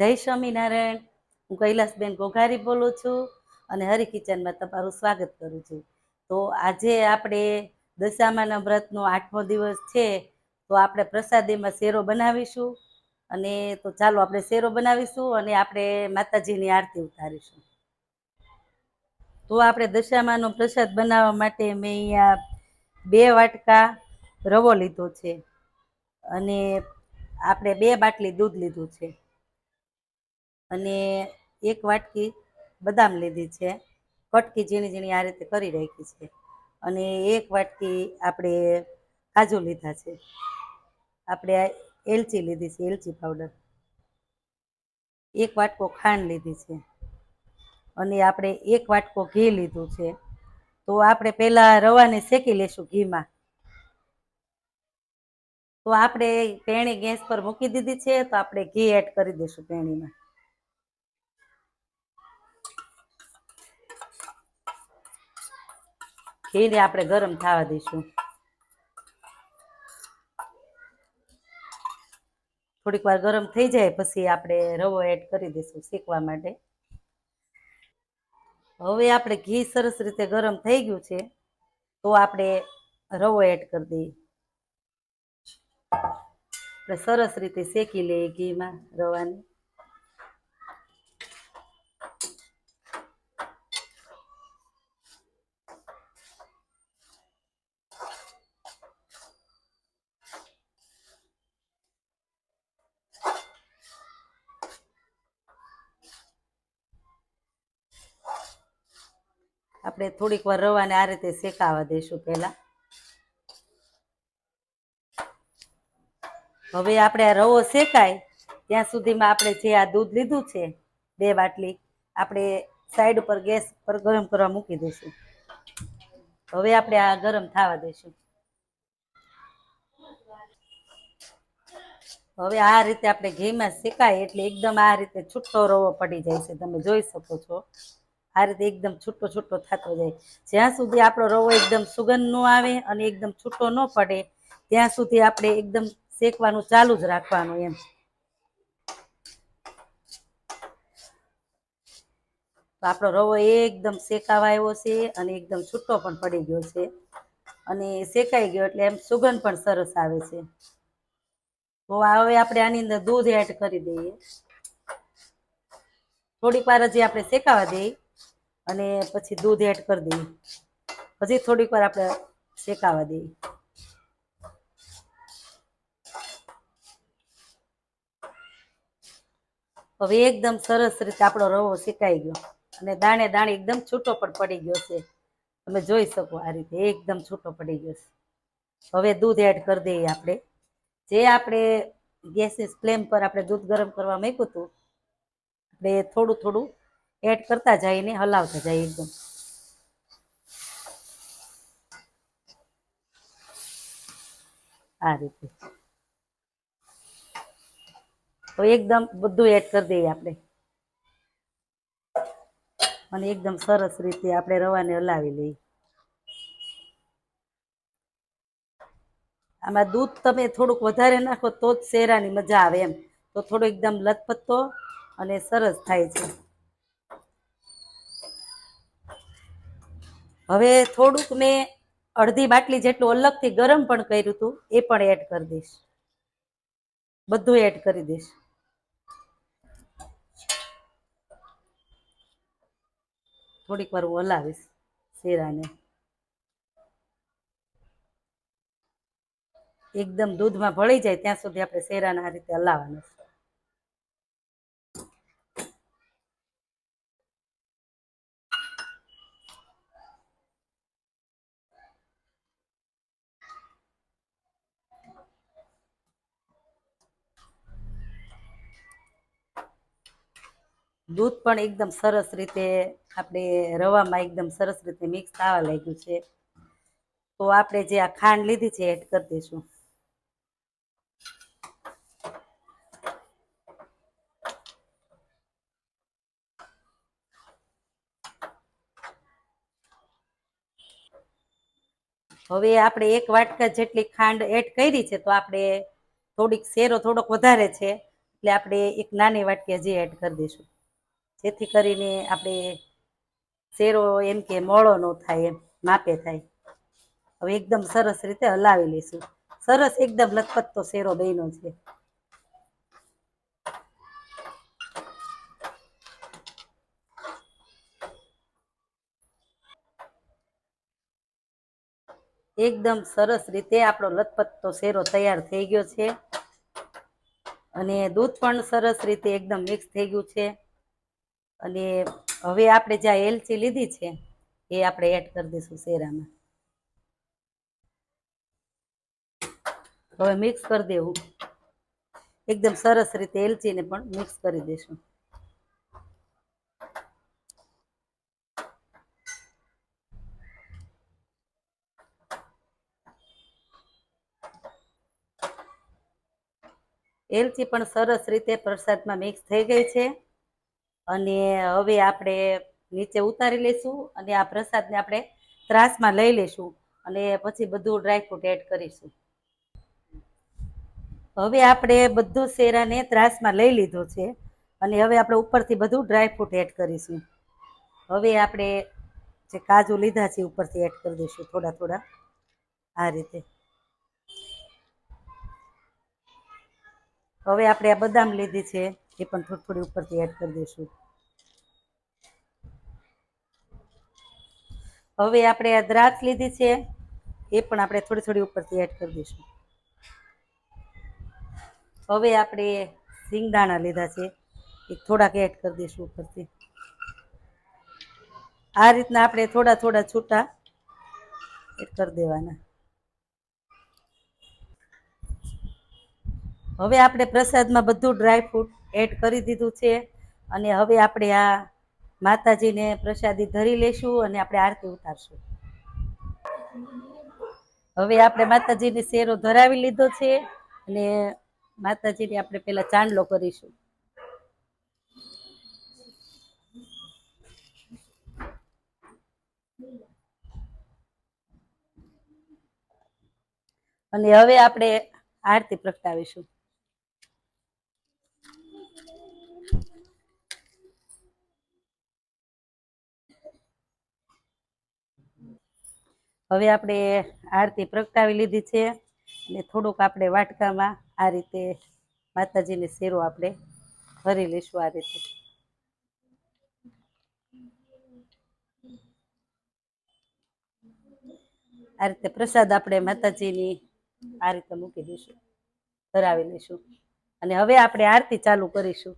જય સ્વામિનારાયણ. હું કૈલાસબેન ઘોઘારી બોલું છું અને હરી કિચનમાં તમારું સ્વાગત કરું છું. તો આજે આપણે દશામાના વ્રતનો આઠમો દિવસ છે, તો આપણે પ્રસાદીમાં શેરો બનાવીશું. અને તો ચાલો આપણે શેરો બનાવીશું અને આપણે માતાજીની આરતી ઉતારીશું. તો આપણે દશામાનો પ્રસાદ બનાવવા માટે મેં અહીંયા બે વાટકા રવો લીધો છે. અને આપણે બે બાટલી દૂધ લીધું છે. અને એક વાટકી બદામ લીધી છે. કટકી ઝીણી ઝીણી આ રીતે કરી રાખી છે. અને એક વાટકી આપણે કાજુ લીધા છે. આપણે એલચી લીધી છે, એલચી પાવડર. એક વાટકો ખાંડ લીધી છે. અને આપણે એક વાટકો ઘી લીધું છે. તો આપણે પહેલાં રવાને શેકી લેશું ઘીમાં. તો આપણે પેણી ગેસ પર મૂકી દીધી છે, તો આપણે ઘી એડ કરી દઈશું પેણીમાં. ઘીને આપણે ગરમ થવા દઈશું. થોડીક વાર ગરમ થઈ જાય પછી આપણે રવો એડ કરી દઈશું શેકવા માટે. હવે આપણે ઘી સરસ રીતે ગરમ થઈ ગયું છે, તો આપણે રવો એડ કરી દઈએ. આપણે સરસ રીતે શેકી લઈએ ઘીમાં રવાને. આપણે થોડીક વાર રવાને આ રીતે શેકાવા દઈશું પહેલા. હવે આપણે આ રવો શેકાય, ત્યાં સુધીમાં આપણે જે આ દૂધ લીધું છે, બે બાટલી, આપણે સાઈડ ઉપર ગેસ પર ગરમ કરવા મૂકી દઈશું. હવે આપણે આ ગરમ થવા દઈશું. હવે આ રીતે આપણે ઘીમાં શેકાય એટલે એકદમ આ રીતે છૂટો રવો પડી જાય છે. તમે જોઈ શકો છો. આ રીતે એકદમ છૂટો છૂટો થતો જાય. જ્યાં સુધી આપણો રવો એકદમ સુગંધ ન આવે અને એકદમ છૂટો ન પડે, ત્યાં સુધી આપણે એકદમ શેકવાનું ચાલુ જ રાખવાનું એમ. તો આપણો રવો એકદમ શેકાવા આવ્યો છે અને એકદમ છૂટો પણ પડી ગયો છે. અને શેકાઈ ગયો એટલે એમ સુગંધ પણ સરસ આવે છે. તો હવે આપણે આની અંદર દૂધ એડ કરી દઈએ. થોડીક વાર હજી આપણે શેકાવા દઈએ. અને પછી દૂધ એડ કરી દઈએ. પછી થોડીક વાર આપણે શેકાવા દઈએ. હવે એકદમ સરસ રીતે આપણો રવો શેકાઈ ગયો. અને દાણે દાણે એકદમ છૂટો પણ પડી ગયો છે. તમે જોઈ શકો આ રીતે એકદમ છૂટો પડી ગયો છે. હવે દૂધ એડ કરી દઈએ આપણે. જે આપણે ગેસની ફ્લેમ પર આપણે દૂધ ગરમ કરવા મૂક્યું હતું, આપણે થોડું થોડું એડ કરતા જઈને હલાવતા જઈએ એકદમ. આ રીતે. તો એકદમ બધું એડ કરી દઈએ આપણે. અને એકદમ સરસ રીતે આપણે રવાને હલાવી લઈએ. આમાં દૂધ તમે થોડુંક વધારે નાખો તો જ શેરાની મજા આવે એમ. તો થોડો એકદમ લથપથો અને સરસ થાય છે. હવે થોડુંક મેં અડધી બાટલી જેટલું અલગથી ગરમ પણ કર્યું હતું, એ પણ એડ કરી દઈશ. બધું એડ કરી દઈશ. થોડીક વાર હું હલાવીશ શેરાને. એકદમ દૂધમાં ભળી જાય ત્યાં સુધી આપણે શેરાને આ રીતે હલાવવાનું છે. દૂધ પણ એકદમ સરસ રીતે આપણે રવામાં એકદમ સરસ રીતે મિક્સ થવા લાગ્યું છે. તો આપણે જે આ ખાંડ લીધી છે એડ કરી દઈશું. હવે આપણે એક વાટકા જેટલી ખાંડ એડ કરી છે, તો આપણે થોડીક શેરો થોડોક વધારે છે, એટલે આપણે એક નાની વાટકી હજી એડ કરી દઈશું. જેથી કરીને આપણે શેરો એમ કે મોળો ન થાય એમ, માપે થાય. હવે એકદમ સરસ રીતે હલાવી લઈશું. સરસ એકદમ લથપથતો શેરો બન્યો છે. એકદમ સરસ રીતે આપણો લથપથતો શેરો તૈયાર થઈ ગયો છે. અને દૂધ પણ સરસ રીતે એકદમ મિક્સ થઈ ગયું છે. અને હવે આપણે જ્યાં એલચી લીધી છે, એ આપણે એડ કરી દઈશું શેરામાં. હવે મિક્સ કરી દેવું. એકદમ સરસ રીતે એલચીને પણ મિક્સ કરી દઈશું. એલચી પણ સરસ રીતે પ્રસાદમાં મિક્સ થઈ ગઈ છે. અને હવે આપણે નીચે ઉતારી લઈશું અને આ પ્રસાદને આપણે ત્રાસમાં લઈ લઈશું અને પછી બધું ડ્રાયફ્રૂટ એડ કરીશું. હવે આપણે બધું શેરાને ત્રાસમાં લઈ લીધો છે અને હવે આપણે ઉપરથી બધું ડ્રાયફ્રૂટ એડ કરીશું. હવે આપણે જે કાજુ લીધા છે ઉપરથી એડ કરી દઈશું થોડા થોડા. આ રીતે. હવે આપણે આ બદામ લીધી છે. એ પણ થોડી થોડી ઉપરથી એડ કરી દઈશું. હવે આપણે આ દ્રાક્ષ લીધી છે, એ પણ આપણે થોડી થોડી ઉપરથી એડ કરી દઈશું. હવે આપણે સિંગદાણા લીધા છે, એ થોડાક એડ કરી દઈશું ઉપરથી. આ રીતના આપણે થોડા થોડા છૂટા એડ કરી દેવાના. હવે આપણે પ્રસાદમાં બધું ડ્રાયફ્રૂટ એડ કરી દીધું છે. અને હવે આપણે આ માતાજીને પ્રસાદી ધરી લેશું અને આપણે આરતી ઉતારશું. હવે આપણે માતાજીને શેરો ધરાવી લીધો છે અને માતાજીને આપણે પેલા ચાંદલો કરીશું. અને હવે આપણે આરતી પ્રગટાવીશું. હવે આપણે આરતી પ્રગટાવી લીધી છે અને થોડુંક આપણે વાટકામાં આ રીતે માતાજીને શેરો આપણે ભરી લઈશું આ રીતે. આ રીતે પ્રસાદ આપણે માતાજીની આ રીતે મૂકી દઈશું, ધરાવી લઈશું. અને હવે આપણે આરતી ચાલુ કરીશું.